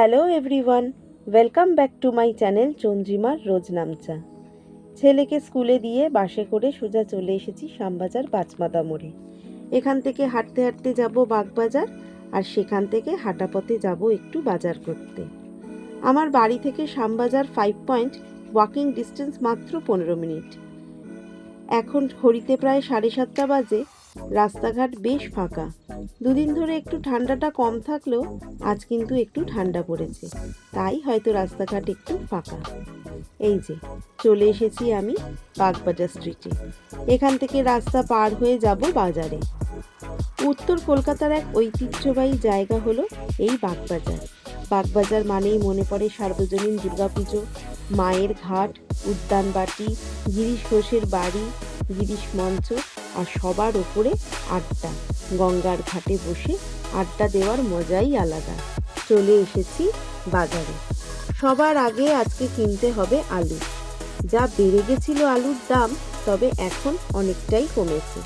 Hello everyone, welcome back to my channel চন্দ্রিমার রোজ নামচা। ছেলেকে স্কুলে দিয়ে বাসে করে সোজা চলে এসেছি শ্যামবাজার পাঁচমাথা মোড়ে এখান থেকে হাঁটতে হাঁটতে যাব বাগবাজার আর সেখান থেকে হাঁটা পথে যাব একটু বাজার করতে। আমার বাড়ি থেকে Shyambazar five point walking distance মাত্র পনেরো মিনিট। এখন ঘড়িতে প্রায় সাড়ে সাতটা বাজে রাস্তাঘাট বেশ ফাঁকা। দুদিন ধরে একটু ঠান্ডাটা কম থাকলেও আজ কিন্তু একটু ঠান্ডা পড়েছে। তাই হয়তো রাস্তাঘাট একটু ফাঁকা। এই যে, চলে এসেছি আমি বাগবাজার স্ট্রিটে এখান থেকে রাস্তা পার হয়ে যাব বাজারে। উত্তর কলকাতার এক ঐতিহ্যবাহী জায়গা হলো এই বাগবাজার। বাগবাজার মানেই মনে পড়ে সার্বজনীন দুর্গাপুজো, মায়ের ঘাট, উদ্যানবাটি, গিরিশ ঘোষের বাড়ি গিরিশ মঞ্চ আর সবার ওপরে আড্ডা। গঙ্গার ঘাটে বসে আড্ডা দেওয়ার মজাই আলাদা। চলে এসেছি বাজারে। সবার আগে আজকে কিনতে হবে আলু। যা বেড়ে গেছিল আলুর দাম, তবে এখন অনেকটাই কমেছে।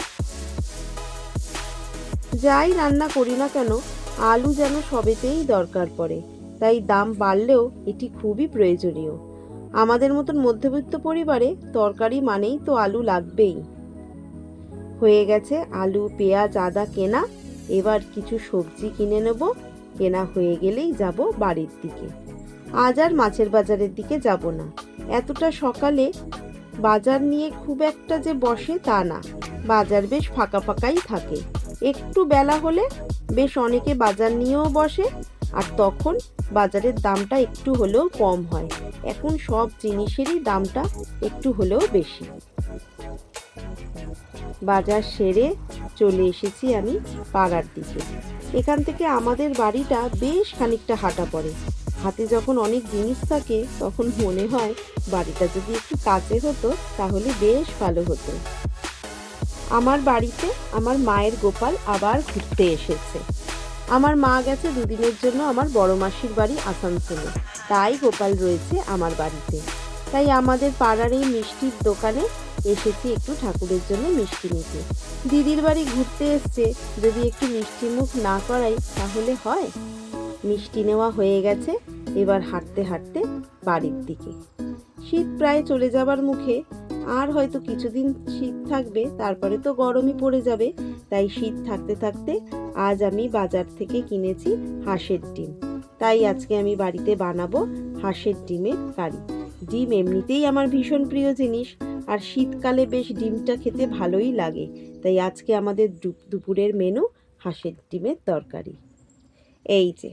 যাই রান্না করি না কেন, আলু যেন সবেতেই দরকার পড়ে। তাই দাম বাড়লেও এটি খুবই প্রয়োজনীয়। আমাদের মতন মধ্যবিত্ত পরিবারে তরকারি মানেই তো আলু লাগবেই। হয়ে গেছে আলু, পেঁয়াজ, আদা কেনা, এবার কিছু সবজি কিনে নেব। কেনা হয়ে গেলেই যাব বাড়ির দিকে। আজ আর মাছের বাজারের দিকে যাব না। এতটা সকালে বাজার নিয়ে খুব একটা যে বসে তা না। বাজার বেশ ফাঁকা ফাঁকাই থাকে। একটু বেলা হলে বেশ অনেকে বাজার নিয়েও বসে আর তখন বাজারের দামটা একটু হলেও কম হয়। এখন সব জিনিসেরই দামটা একটু হলেও বেশি। বাজার সেরে চলে এসেছি আমি পাড়ার দিকে। এখান থেকে আমাদের বাড়িটা বেশ খানিকটা হাঁটা পড়ে। হাতে যখন অনেক জিনিস থাকে, তখন মনে হয় বাড়িটা যদি একটু কাছে হতো, তাহলে বেশ ভালো হতো। আমার বাড়িতে আমার মায়ের গোপাল আবার ঘুরতে এসেছে। আমার মা গেছে দুদিনের জন্য আমার বড় মাসির বাড়ি আসানসোলে। তাই গোপাল রয়েছে আমার বাড়িতে। তাই আমাদের পাড়ার এই মিষ্টির দোকানে এসেছি একটু ঠাকুরের জন্য মিষ্টি নিতে। দিদির বাড়ি ঘুরতে এসছে, যদি একটু মিষ্টি মুখ না করাই তাহলে হয়? মিষ্টি নেওয়া হয়ে গেছে, এবার হাঁটতে হাঁটতে বাড়ির দিকে। শীত প্রায় চলে যাবার মুখে আর হয়তো কিছুদিন শীত থাকবে, তারপরে তো গরমই পড়ে যাবে। তাই শীত থাকতে থাকতে আজ আমি বাজার থেকে কিনেছি হাঁসের ডিম। তাই আজকে আমি বাড়িতে বানাবো হাঁসের ডিমের কারি। ডিম এমনিতেই আমার ভীষণ প্রিয় জিনিস, আর শীতকালে বেশ ডিমটা খেতে ভালোই লাগে। তাই আজকে আমাদের দুপুরের মেনু হাঁসের ডিমের তরকারি। এই যে,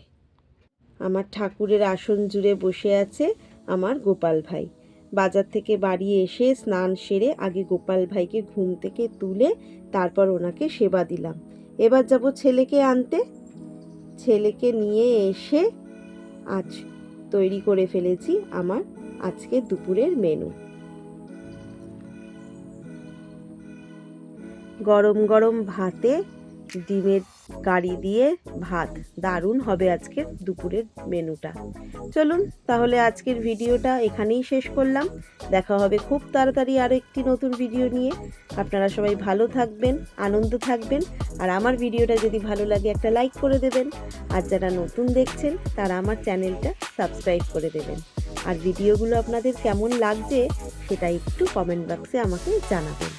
আমার ঠাকুরের আসন জুড়ে বসে আছে আমার গোপাল ভাই। বাজার থেকে বাড়ি এসে স্নান সেরে আগে গোপাল ভাইকে ঘুম থেকে তুলে তারপর ওনাকে সেবা দিলাম। এবার যাব ছেলেকে আনতে। ছেলেকে নিয়ে এসে আজ তৈরি করে ফেলেছি আমার আজকে দুপুরের মেনু। গরম গরম ভাতে ডিমের কারি দিয়ে ভাত। দারুণ হবে আজকের দুপুরের মেনুটা। চলুন তাহলে আজকের ভিডিওটা এখানেই শেষ করলাম। দেখা হবে খুব তাড়াতাড়ি আরও একটি নতুন ভিডিও নিয়ে। আপনারা সবাই ভালো থাকবেন, আনন্দ থাকবেন, আর আমার ভিডিওটা যদি ভালো লাগে একটা লাইক করে দেবেন। আর যারা নতুন দেখছেন, তারা আমার চ্যানেলটা সাবস্ক্রাইব করে দেবেন। আর ভিডিওগুলো আপনাদের কেমন লাগছে, সেটা একটু কমেন্ট বক্সে আমাকে জানাবেন।